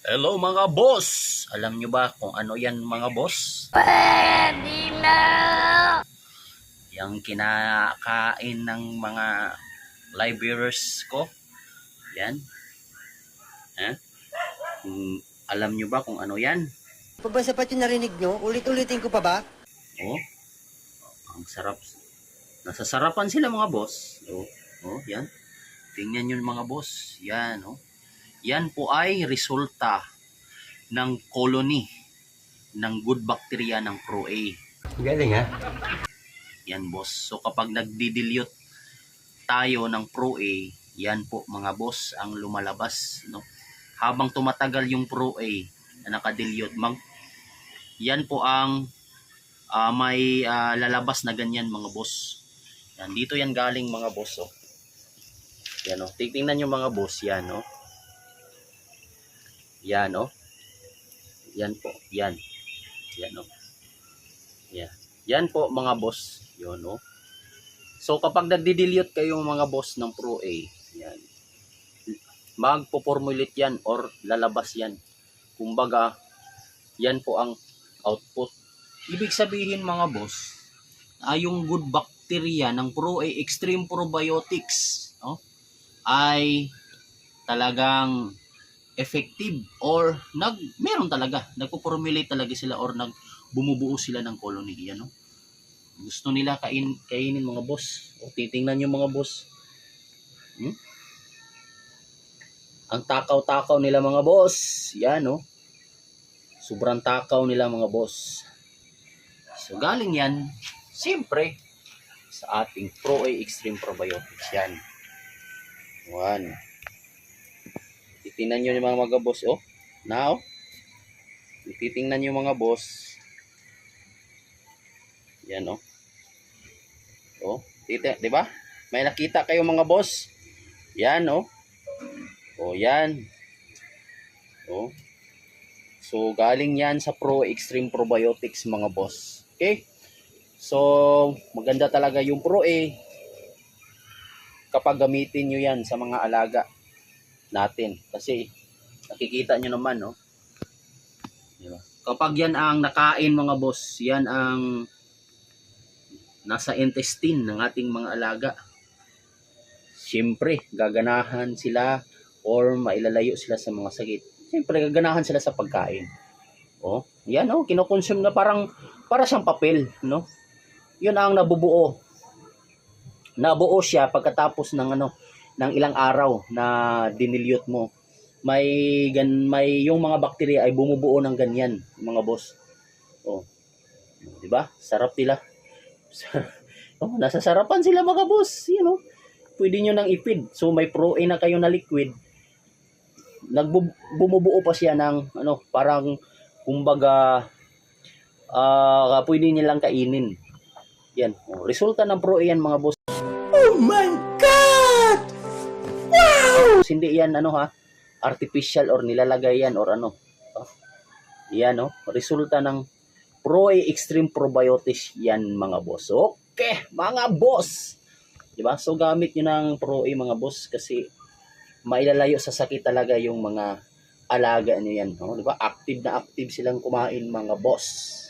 Hello mga boss! Alam nyo ba kung ano yan mga boss? Pwede na! Yung kinakain ng mga viewers ko. Yan. Ha? Hmm, alam nyo ba kung ano yan? Pa ba sapat yung narinig nyo? Ulit-ulitin ko pa ba? Oh. Ang sarap. Nasasarapan sila mga boss. Oh, oh, yan. Tingnan yun mga boss. Yan, oh. Yan po ay resulta ng colony ng good bacteria ng Pro A. Galing ha? Yan boss. So kapag nagdi-dilute tayo ng Pro A, yan po mga boss ang lumalabas, no? Habang tumatagal yung Pro A na nakadilute, mag yan po ang ah, may ah, lalabas na ganyan mga boss. Yan dito yan galing mga boss, oh. Yan oh. Tingnan niyo mga boss, yan oh. Yan oh. Yan po, yan. Yan oh. Yan. Yan po mga boss. Yun, no? So, kapag nagdi-dilute kayong mga boss ng Pro A, yan. Magpo-formulate yan or lalabas yan. Kumbaga, yan po ang output. Ibig sabihin mga boss, ay yung good bacteria ng Pro A Extreme Probiotics, no? ay talagang effective or nag meron talaga. Nagpo-formulate talaga sila or nag bumubuo sila ng colony yan no? Gusto nila kain kainin mga boss. O titingnan yung mga boss. Hmm? ang takaw-takaw nila mga boss. Yan no? Sobrang takaw nila mga boss. So galing yan. Siyempre sa ating pro-extreme Probiotics. Yan. 1 Tingnan nyo yung mga, mga boss, oh. Now, titingnan yung mga boss. Yan, oh. Oh, tita, di ba? May nakita kayo mga boss. Yan, oh. Oh, yan. Oh. So, galing yan sa Pro Extreme Probiotics mga boss. Okay? So, maganda talaga yung Pro A. Eh. Kapag gamitin nyo yan sa mga alaga natin. Kasi nakikita nyo naman, no? Diba? Kapag yan ang nakain mga boss, yan ang nasa intestine ng ating mga alaga. Siyempre, gaganahan sila or mailalayo sila sa mga sakit. Siyempre, gaganahan sila sa pagkain. Oh, yan oh, kinokonsume na parang para siyang papel, no? 'Yun ang nabubuo. Nabuo siya pagkatapos ng ano, ng ilang araw na dinilute mo. May gan may yung mga bakterya ay bumubuo ng ganyan, mga boss. Oh. 'Di ba? Sarap nila. oh, nasa sarapan sila mga boss, you know. Pwede nyo nang ipid. So may pro A na kayo na liquid. Nagbumubuo pa siya ng ano, parang kumbaga ah pwede nilang kainin. Yan. Oh, resulta ng pro A yan mga boss. Oh my! Hindi yan ano ha, artificial or nilalagay yan or ano. Oh. Yan oh, resulta ng Pro Extreme Probiotics yan mga boss. Okay, mga boss. 'Di ba? So gamit niyo ng Pro mga boss kasi mailalayo sa sakit talaga yung mga alaga niyo yan, no? 'Di ba? Active na active silang kumain mga boss.